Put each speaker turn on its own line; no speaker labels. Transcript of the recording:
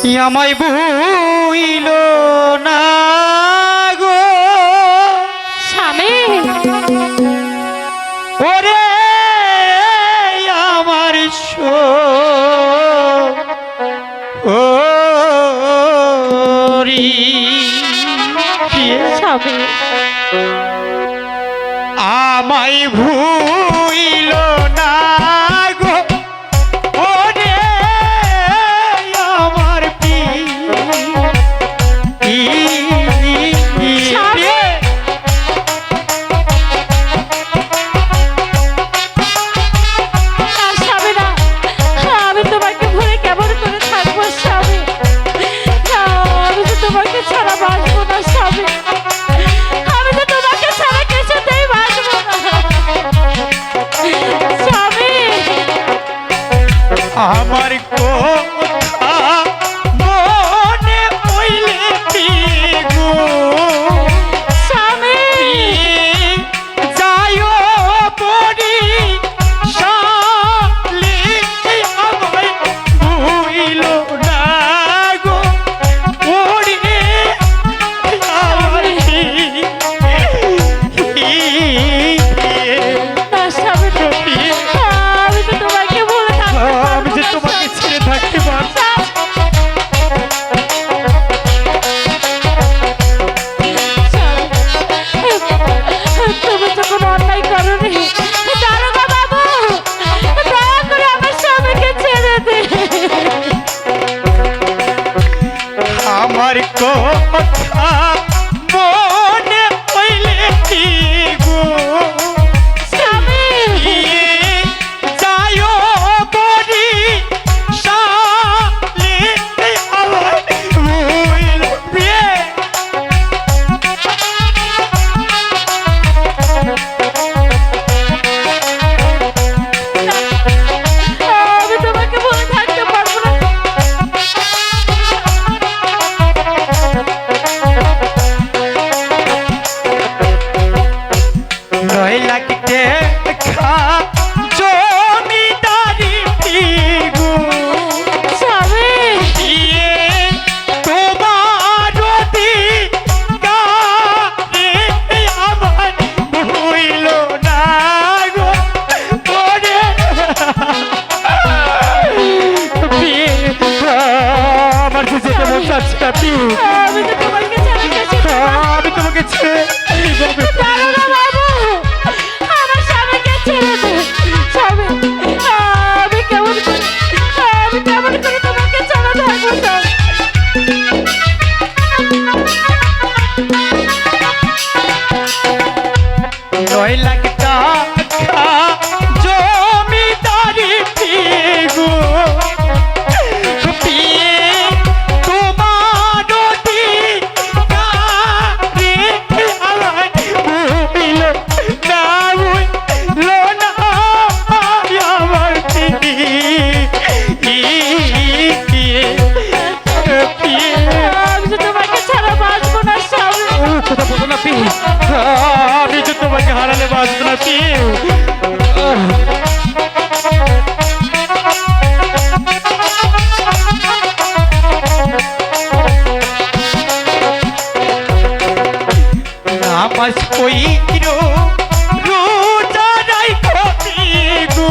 আমায় বুইল না
স্বামী।
ওরে আমার
স্বামী।
আমায় ভূ কথা জয় লাগতে খা জমিদারি পিগু
সবে
দিয়ে তোমার অধিকারে আমার হইল না গো। পরে
আমার যেতে
আমি তো তোমাকে হারালে বাঁচত না পিউ আমার পৈত্র রোজা রাই কবি গো